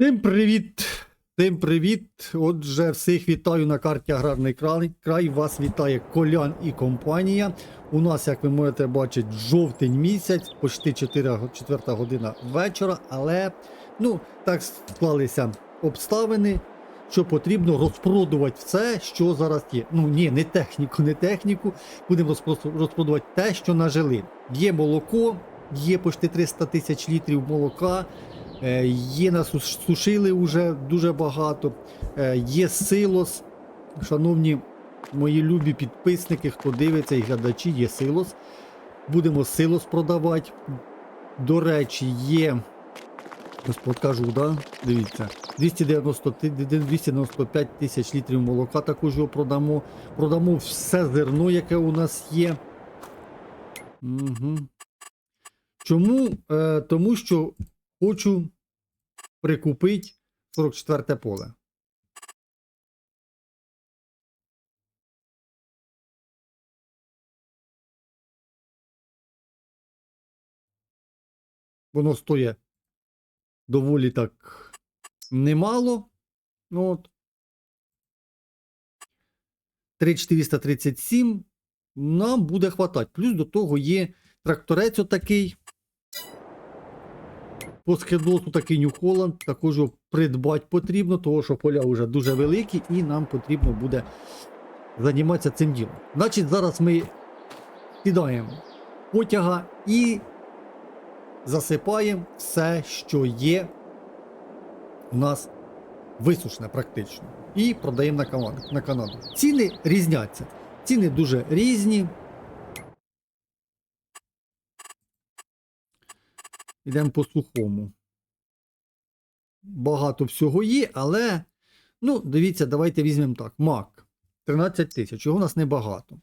Всім привіт! Всім привіт! Отже, всіх вітаю на карті Аграрний край. Вас вітає Колян і компанія. У нас, як ви можете бачити, жовтень місяць, почти 4, 4 година вечора, але ну, так склалися обставини, що потрібно розпродувати все, що зараз є. Ну ні, не техніку, не техніку. Будемо розпродувати те, що нажили. Є молоко, є почти 300 тисяч літрів молока. Е, Є насушили вже дуже багато. Е, Є силос. Шановні мої любі підписники, хто дивиться і глядачі, є силос. Будемо силос продавати. До речі, є. Ось покажу, да? Дивіться. 290, 295 тисяч літрів молока також його продамо. Продамо все зерно, яке у нас є. Угу. Чому? Е, тому що хочу прикупити 44 поле. Воно стоїть доволі так немало. Ну, От. 3437 нам буде хватати. Плюс до того є тракторець отакий. По скидосу такий New Holland, також придбати потрібно, тому що поля вже дуже великі і нам потрібно буде займатися цим ділом. Значить, зараз ми кидаємо потяга і засипаємо все, що є у нас висушне практично. І продаємо на Канаду. На Канаду. Ціни різняться. Ціни дуже різні. Йдемо по сухому. Багато всього є, але, ну, дивіться, давайте візьмемо так. Мак 13 тисяч, його у нас небагато.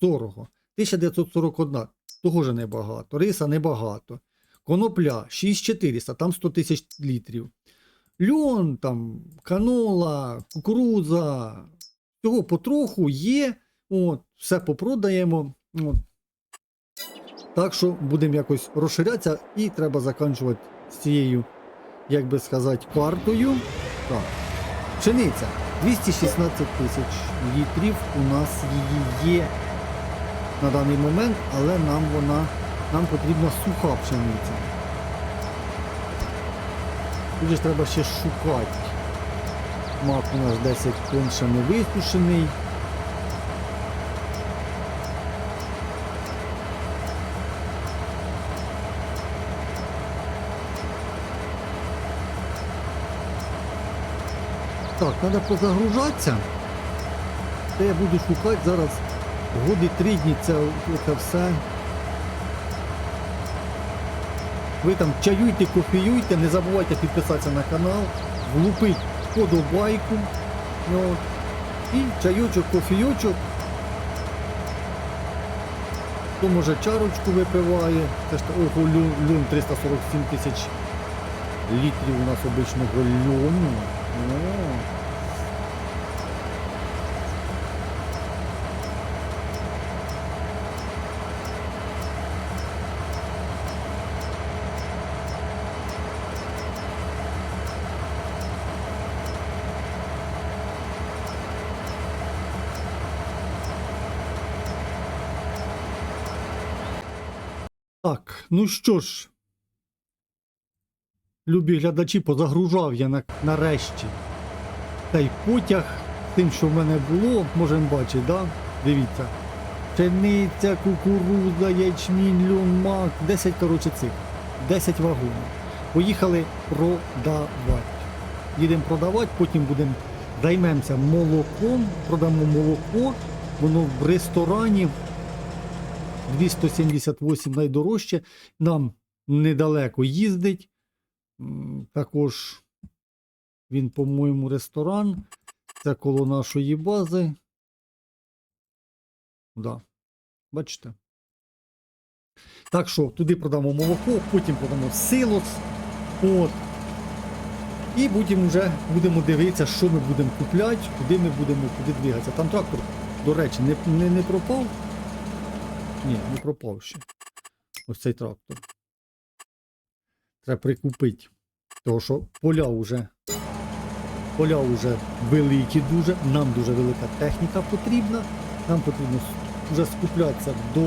Сорого 1941, того ж небагато. Риса небагато. Конопля 6400, там 100 тисяч літрів. Льон, там, канола, кукурудза. Всього потроху є. От, все попродаємо. От, так що будемо якось розширятися і треба закінчувати з цією, як би сказати, картою. Так. Пшениця 216 тисяч літрів. У нас її є на даний момент, але нам вона нам потрібна суха пшениця. Тут ж треба ще шукати. Мак у нас 10 тонн ще не висушений. Так, треба позагружатися. Це я буду шукати зараз годи три дні це, це все. Ви там чаюйте, кофеюйте, не забувайте підписатися на канал, влупить подобайку. От. і чайочок, кофійочок. Хто може чарочку випиває. Це ж ого, люн 347 тисяч літрів у нас обичного льону. Так, ну що ж, любі глядачі, позагружав я на, нарешті цей потяг тим, що в мене було, можемо бачити, да? Дивіться. Пшениця, кукурудза, ячмінь, льон, мак, 10, коротше, цих. 10 вагонів. Поїхали продавати. Їдемо продавати, потім будемо займемося молоком, продамо молоко, воно в ресторані 278 найдорожче. Нам недалеко їздить. Також він, по-моєму, ресторан. Це коло нашої бази. Да. Бачите? Так що туди продамо молоко, потім продамо силос. От. І будемо вже будемо дивитися, що ми будемо купляти, куди ми будемо куди двигатися. Там трактор, до речі, не, не, не пропав. Ні, не пропав ще. Ось цей трактор. Треба прикупити. Тому що поля вже, поля вже великі дуже, нам дуже велика техніка потрібна. Нам потрібно вже скуплятися до,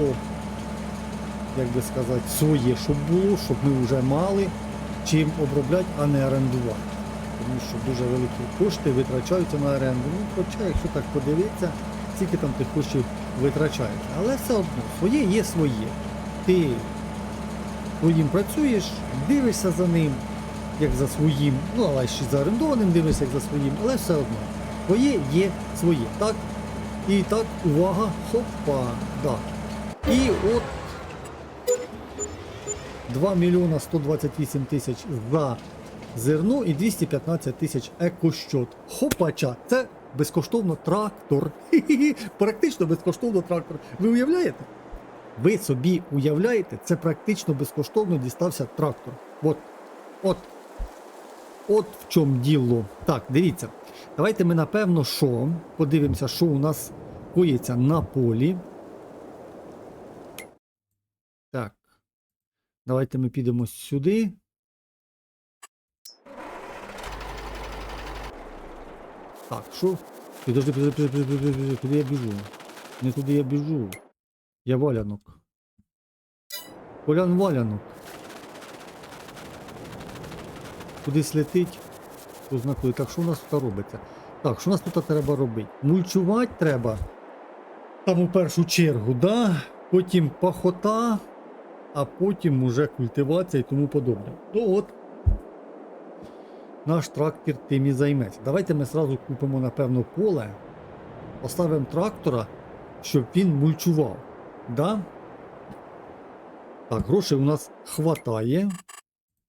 як би сказати, своє, щоб було, щоб ми вже мали чим обробляти, а не орендувати. Тому що дуже великі кошти витрачаються на оренду. Ну, хоча, якщо так подивитися, скільки там тих коштів витрачається. Але все одно, своє є своє. Ти своїм працюєш, дивишся за ним, як за своїм, ну але ще за орендованим дивишся, як за своїм, але все одно. Своє є своє. Так? І так, увага, хопа, да. І от 2 мільйона 128 тисяч за зерно і 215 тисяч екощот. Хопача, це безкоштовно трактор. Практично безкоштовно трактор. Ви уявляєте? Ви собі уявляєте, це практично безкоштовно дістався трактор. От, от, от в чому діло. Так, дивіться. Давайте ми напевно що подивимося, що у нас коїться на полі. Так. Давайте ми підемо сюди. Так, що? Підожди, підожди, підожди, підожди, підожди, куди я біжу? Не туди я біжу. Я валянок. Полян валянок. Кудись летить. Хто знакує. Так, що у нас тут робиться? Так, що у нас тут треба робити? Мульчувати треба. Там у першу чергу, да? Потім пахота, а потім уже культивація і тому подобне. Ну от. Наш трактор тим і займеться. Давайте ми зразу купимо, напевно, поле, поставимо трактора, щоб він мульчував. Да? Так, грошей у нас хватає.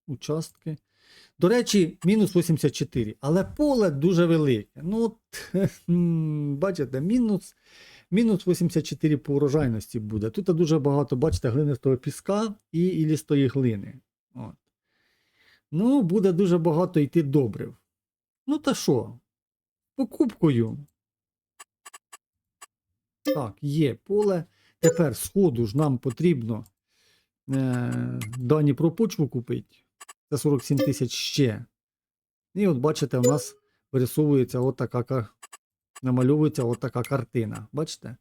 Участки. До речі, мінус 84. Але поле дуже велике. Ну, от, бачите, мінус, мінус 84 по урожайності буде. Тут дуже багато, бачите, глинистого піска і, лістої глини. От. Ну, буде дуже багато йти добрив. Ну та що? Покупкою. Так, є поле. Тепер сходу ж нам потрібно е, дані про почву купити. Це 47 тисяч ще. І от бачите, у нас вирисовується отака, намальовується отака картина. Бачите?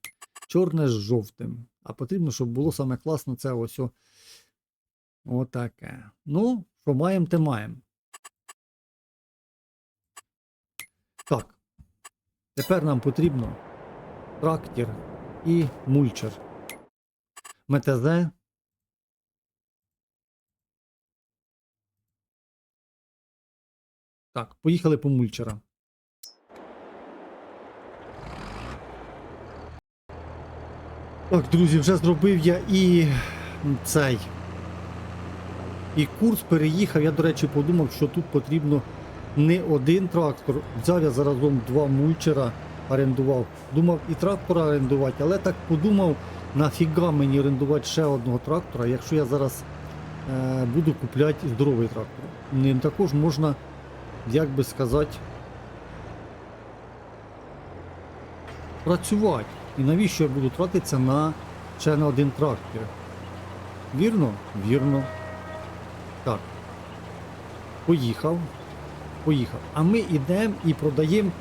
Чорне з жовтим. А потрібно, щоб було саме класно це ось о- отаке. Ну, що маємо, те маємо. Так. Тепер нам потрібно трактор і мульчер. МТЗ. Так, поїхали по мульчера. Так, друзі, вже зробив я і цей. І курс переїхав. Я, до речі, подумав, що тут потрібно не один трактор. Взяв я заразом два мульчера, орендував. Думав і трактора орендувати, але так подумав, нафіга мені орендувати ще одного трактора, якщо я зараз е, буду купляти здоровий трактор. Ним також можна, як би сказати, працювати. І навіщо я буду тратитися на ще на один трактор? Вірно? Вірно. Так. Поїхав. Поїхав. А ми йдемо і продаємо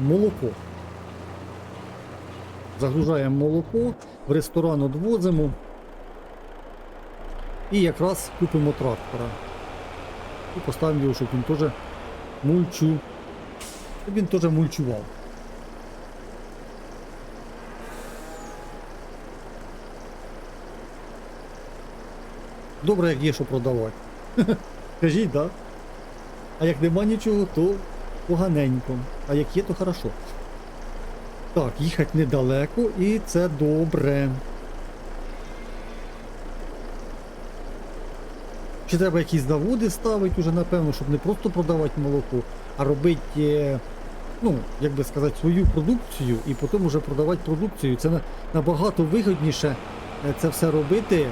молоко. Загружаємо молоко, в ресторан відвозимо. І якраз купимо трактора. І поставимо його, щоб він теж мульчу. Щоб він теж мульчував. Добре, як є що продавати. Кажіть, так? Да? А як нема нічого, то поганенько. А як є, то хорошо. Так, їхати недалеко і це добре. Ще треба якісь заводи ставити уже, напевно, щоб не просто продавати молоко, а робити, е, ну, як би сказати, свою продукцію і потім вже продавати продукцію. Це набагато вигідніше е, це все робити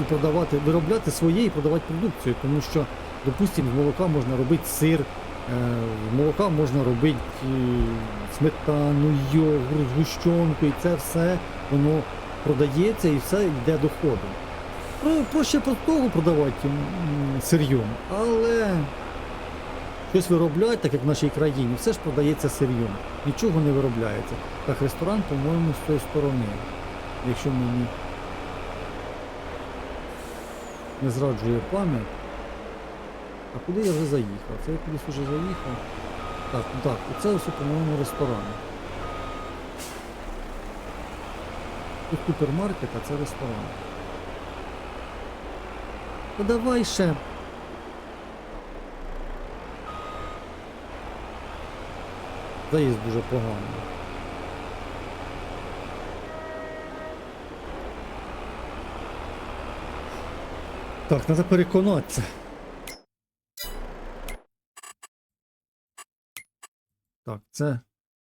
і продавати, виробляти своє і продавати продукцію, тому що, допустимо, з молока можна робити сир, молока можна робити е, сметану, йогурт, згущенку, і це все воно продається і все йде доходом. Проще простого продавати сир'йом, але щось виробляють, так як в нашій країні, все ж продається сир'єм. Нічого не виробляється. Так, ресторан, по-моєму, з тої сторони. Якщо мені не зраджує пам'ять. А куди я вже заїхав? Це я кудись вже заїхав. Так, так, оце ось, по-моєму, ресторан. Тут супермаркет, а це ресторан. Ну давай ще. Заїзд дуже поганий. Так, треба переконатися. Так, це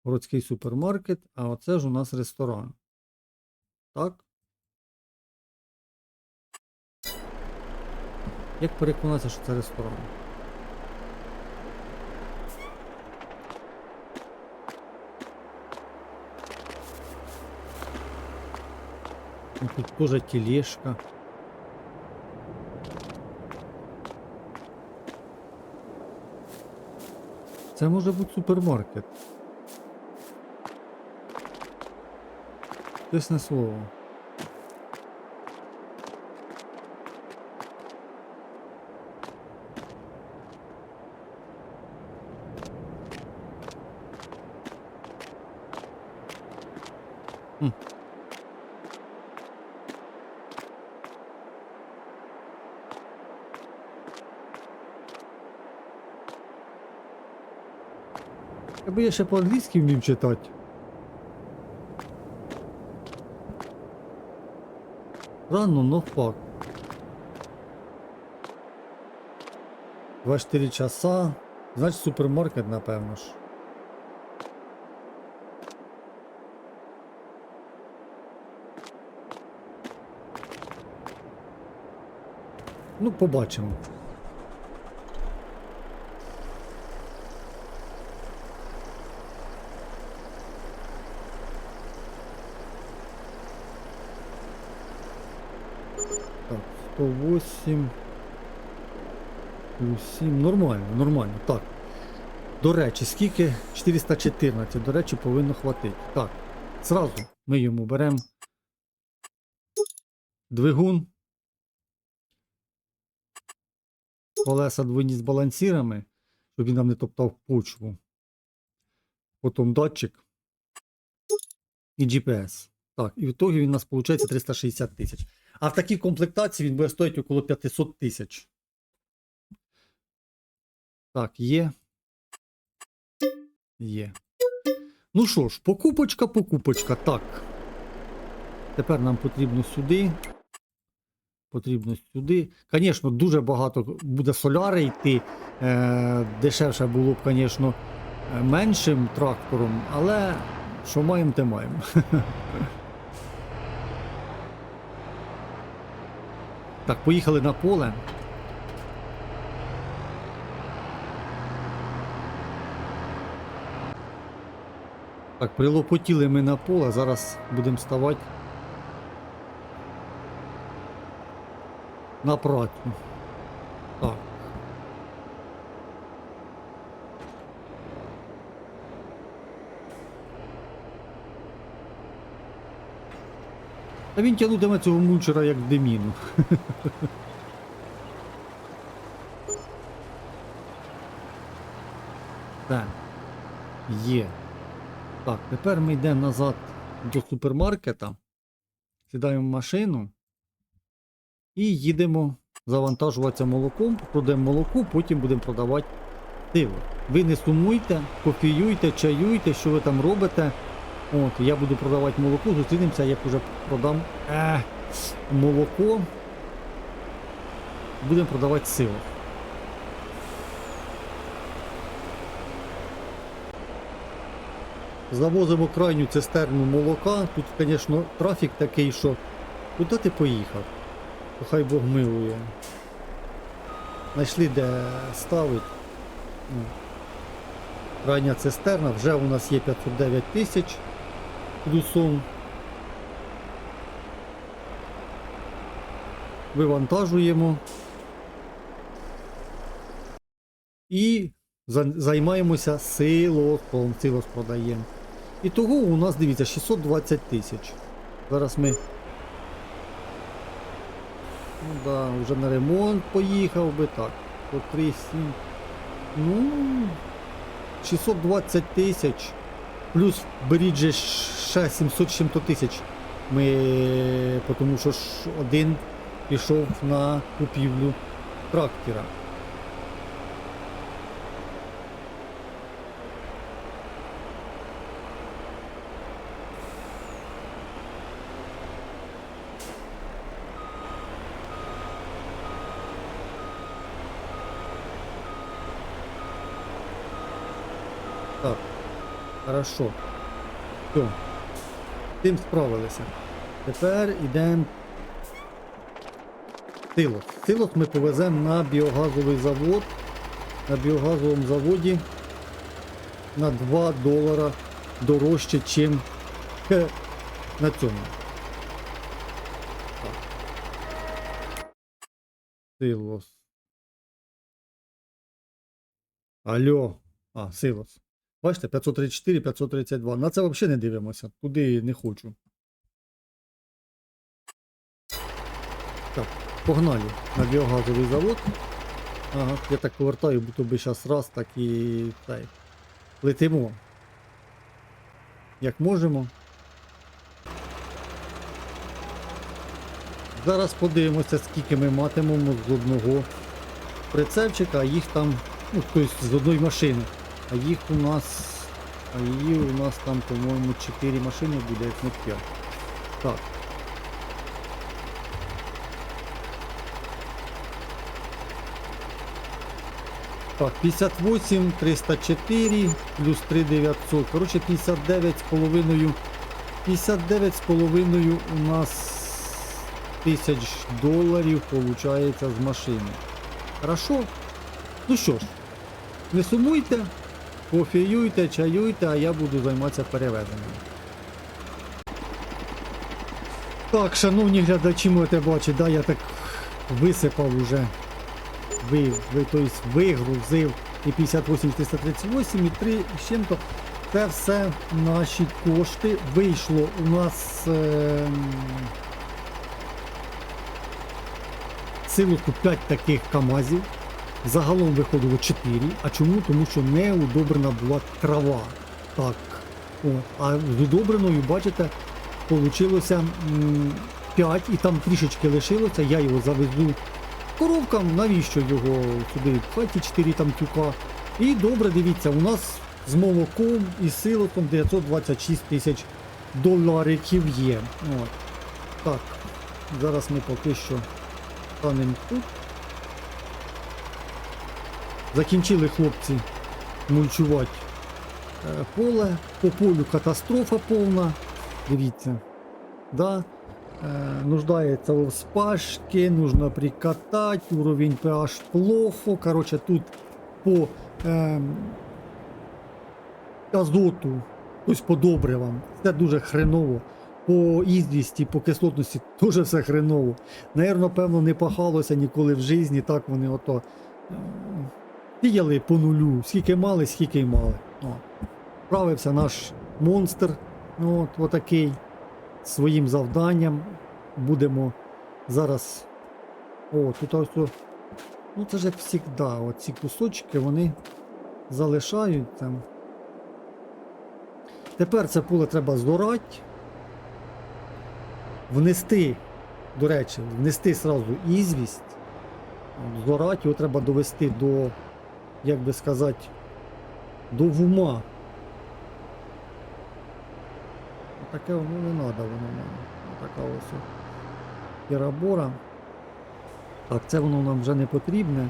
городський супермаркет, а оце ж у нас ресторан. Так? Як переконатися, що це ресторан? Ну, Тут теж тележка. Це може бути супермаркет. Чесне слово. Аби я ще по-англійськи вмів читати. Рано, но факт. 24 часа. Значить супермаркет, напевно ж. Ну, побачимо. Так, 108. Плюс 7. Нормально, нормально. Так. До речі, скільки? 414. До речі, повинно хватити. Так. Зразу ми йому беремо двигун. Колеса двойні з балансірами, щоб він нам не топтав почву. Потім датчик. І GPS. Так, і в ітогі він у нас виходить 360 тисяч. А в такій комплектації він буде стоїти около 500 тисяч. Так, є. Є. Ну що ж, покупочка, покупочка. Так. Тепер нам потрібно сюди. Потрібно сюди. Звісно, дуже багато буде соляри йти. Е, дешевше було б, звісно, меншим трактором, але що маємо, те маємо. Так, поїхали на поле. Так, прилопотіли ми на поле, зараз будемо ставати на працю. Так. Та він тягнутиме цього мульчера як деміну. Так. Є. Так, тепер ми йдемо назад до супермаркета. Сідаємо в машину і їдемо завантажуватися молоком, продаємо молоко, потім будемо продавати диво. Ви не сумуйте, кофіюйте, чаюйте, що ви там робите. От, я буду продавати молоко, зустрінемося, як уже продам е, молоко. Будемо продавати силу. Завозимо крайню цистерну молока. Тут, звісно, трафік такий, що куди ти поїхав? Хай Бог милує. Знайшли де ставить. Крайня цистерна, вже у нас є 509 тисяч плюсом. Вивантажуємо. І Займаємося силосом. Силос продаємо. І того у нас, дивіться, 620 тисяч. Зараз ми. Ну да, вже на ремонт поїхав би так. По 3, 7. Ну. 620 тисяч. Плюс беріть же ще 700 з чим-то тисяч. Ми. Тому що ж один пішов на купівлю трактора. Так, хорошо. Все. З Тим справилися. Тепер йдемо. Силос. Силос ми повеземо на біогазовий завод. На біогазовому заводі на 2 долара дорожче, ніж на цьому. Силос. Алло. А, силос. Бачите, 534, 532. На це взагалі не дивимося. Туди не хочу. Так, погнали на біогазовий завод. Ага, я так повертаю, будто би зараз раз, так і так. Летимо. Як можемо. Зараз подивимося, скільки ми матимемо з одного прицепчика, а їх там, ну, тобто з одної машини. А їх у нас. А її у нас там, по-моєму, 4 машини буде, як не 5. Так. Так, 58, 304, плюс 3900. Коротше, 59 з половиною. 59 з половиною у нас тисяч доларів виходить з машини. Хорошо? Ну що ж, не сумуйте, кофеюйте, чаюйте, а я буду займатися перевезенням. Так, шановні глядачі, можете бачити, да, я так висипав уже. Ви, ви, то есть вигрузив і 58 338 і 3 з чим-то. Це все наші кошти. Вийшло у нас е, силу 5 таких КАМАЗів. Загалом виходило 4. А чому? Тому що не удобрена була трава. Так. От. А з удобреною, бачите, вийшло 5 і там трішечки лишилося. Я його завезу коровкам, навіщо його сюди в хаті 4 там тюка. І добре, дивіться, у нас з молоком і силотом 926 тисяч долариків є. От. Так, зараз ми поки що станемо тут. Закінчили хлопці мульчувати е, поле. По полю катастрофа повна. Дивіться. Да? Э, нуждается в вспашке, нужно прикатать, уровень pH плохо. Короче, тут по ем, азоту, тобто по добривам, це дуже хреново. По ізвісті, по кислотності дуже все хреново. Наверно, певно, не пахалося ніколи в житті, так вони ото е, сіяли по нулю, скільки мали, скільки й мали. О. Справився наш монстр, ну, от, отакий своїм завданням. Будемо зараз. О, тут ось. Ну це ж як завжди, оці кусочки вони залишаються. Тепер це поле треба зорати. Внести, до речі, внести сразу ізвість. Зорати його треба довести до, як би сказати, до вума. Таке воно не треба воно нам. Така ось пірабора. Так, це воно нам вже не потрібне.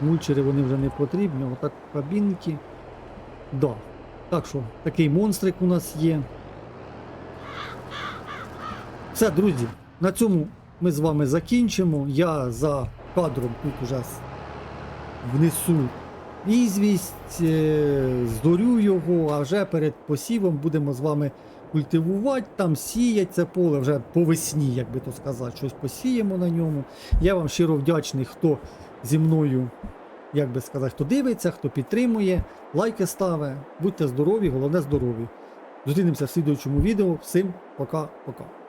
Мульчери вони вже не потрібні. Отак кабінки. Да. Так що, такий монстрик у нас є. Все, друзі, на цьому ми з вами закінчимо. Я за кадром тут уже внесу ізвість, е, зорю його, а вже перед посівом будемо з вами культивувати, там сіять це поле вже по весні, як би то сказати, щось посіємо на ньому. Я вам щиро вдячний, хто зі мною, як би сказати, хто дивиться, хто підтримує, лайки ставить. Будьте здорові, головне здорові. Зустрінемося в слідуючому відео. Всім пока-пока.